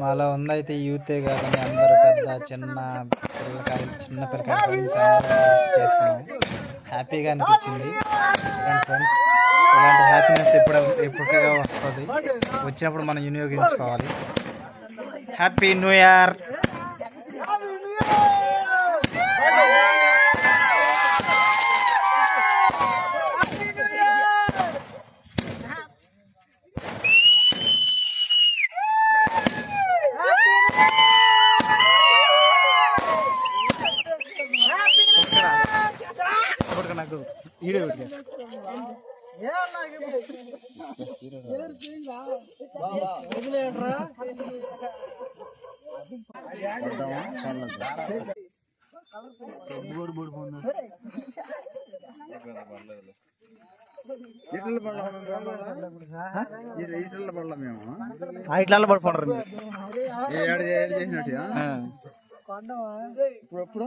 మాలో ఉందైతే యూతే కాదని అందరూ పెద్ద చిన్న పిల్లకాయలు చిన్న పిల్లకాయలు చేసుకున్నాం. హ్యాపీగా అనిపించింది. ఫ్రెండ్స్ ఇలాంటి హ్యాపీనెస్ ఎప్పుడు ఎప్పటిగా వస్తుంది. వచ్చినప్పుడు మనం వినియోగించుకోవాలి. హ్యాపీ న్యూ ఇయర్ నాకు ఈడే ఇట్లా పడిపోంటారు మీరు. ఇప్పుడు ఎప్పుడు?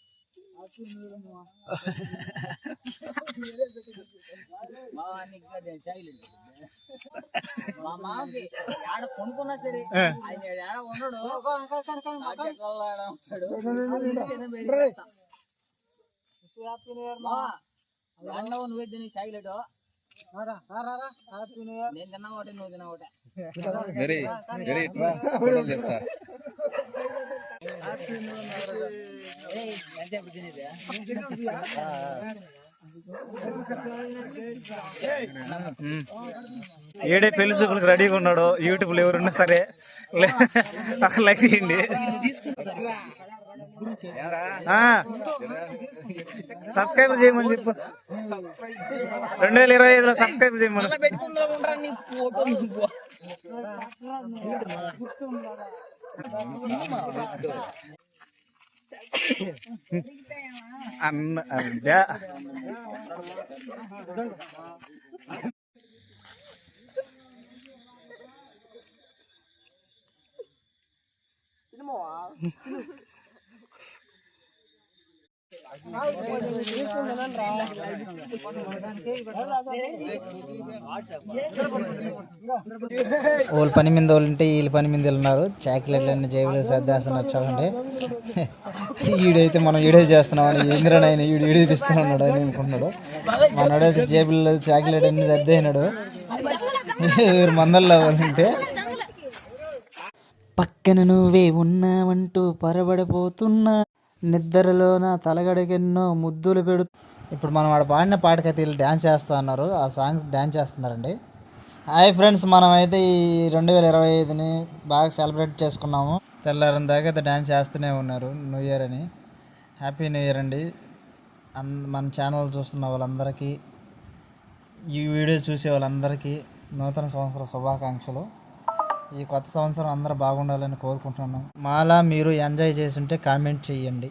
మా మామకి ఆడ కొనుక్కున్నా సరే ఆయన ఆడ ఉండడు ఆడ ఉంటాడు. మా, అన్నవు నువ్వే తిని చాక్లెట్ నేను తిన్నా ఒకటి నువ్వు తిన్నా ఒకటి ఏడే పెళ్ళి చూపులకు రెడీగా ఉన్నాడు యూట్యూబ్లో ఎవరున్నా సరే లే- లైక్ చేయండి. సబ్స్క్రైబ్ చేయమని చెప్పు. రెండు వేల ఇరవై ఐదులో సబ్స్క్రైబ్ చేయమని. పెట్టుకుందా వాళ్ళ పని మీద వాళ్ళు ఉంటే వీళ్ళ పని మీద ఉన్నారు. చాక్లెట్లు అన్ని జేబులో సర్దేస్తున్నారు చూడండి. ఈడైతే మనం ఈడే చేస్తున్నాం అని ఈడు ఈడే తీస్తున్నాడు అని అనుకున్నాడు మనోడైతే జేబుల్లో చాక్లెట్ అన్ని సర్దేసినాడు. ఎవరు మందల్లో ఉంటే. పక్కన నువ్వే ఉన్నావంటూ పరబడిపోతున్నా. నిద్రలోన నా తలగడకెన్నో ముద్దులు పెడు. ఇప్పుడు మనం ఆడ పాడిన పాటకైతే వీళ్ళు డ్యాన్స్ చేస్తా ఉన్నారు. ఆ సాంగ్ డ్యాన్స్ చేస్తున్నారండి. హాయ్ ఫ్రెండ్స్ మనమైతే ఈ రెండు వేల ఇరవై ఐదుని బాగా సెలబ్రేట్ చేసుకున్నాము. తెల్లారిన దాకా అయితే డ్యాన్స్ చేస్తూనే ఉన్నారు. న్యూ ఇయర్ అని. హ్యాపీ న్యూ ఇయర్ అండి. అన్ మన ఛానల్ చూస్తున్న వాళ్ళందరికీ ఈ వీడియో చూసే వాళ్ళందరికీ నూతన సంవత్సర శుభాకాంక్షలు. ఈ కొత్త సంవత్సరం అందరూ బాగుండాలని కోరుకుంటున్నాను. మాలా మీరు ఎంజాయ్ చేస్తుంటే కామెంట్ చేయండి.